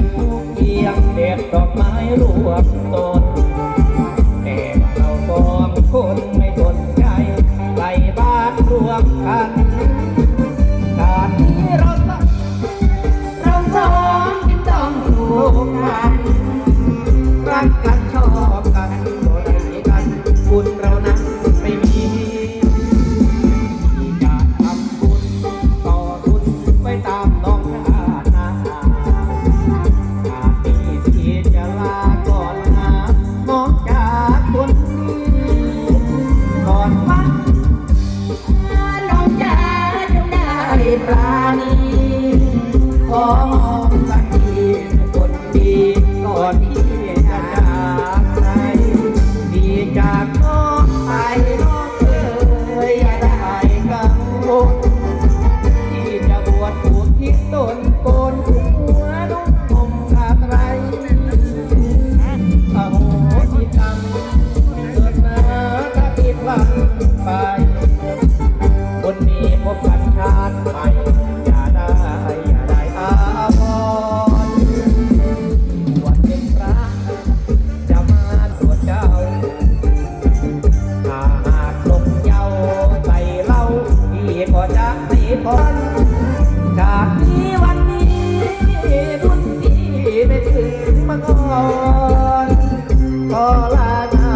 กักเทียงเด็กดอกไม้รวมต้นแต่เราสอมคนไม่สนใจไปบ้านรวมกันการนี้เราเราสองต้องรู้กันรักกัน oh. มังกรขอลาน้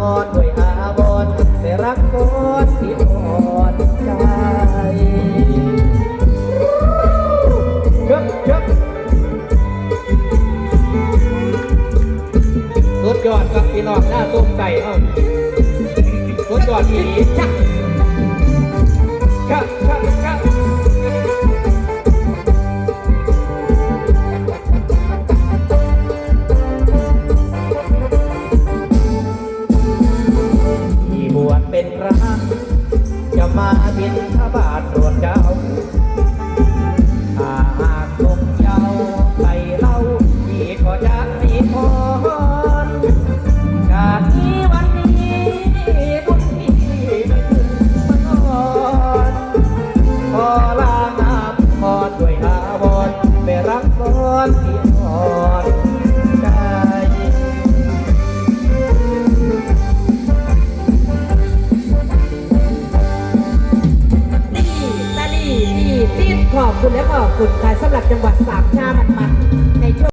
อ่อนวยาบนแต่รักคนที่อ่อนใจยกยกสุดยอดกับพี่นองหน้าต้มไก่เอาสุดยออีหลีชักชัก มาบินทบาทตรวจเจ้าถ้าหากตกเจ้าไปเล่าพี่ก็จะมีพรจากนี้วันนี้บุญทีไม่คนมันอ่อนขอลาน้ำพอด้วยอาวรไปรักก่อนที่อ่อน ติดขอบคุณและขอบคุณค่ะสำหรับจังหวัดสามชาติมันในช่วง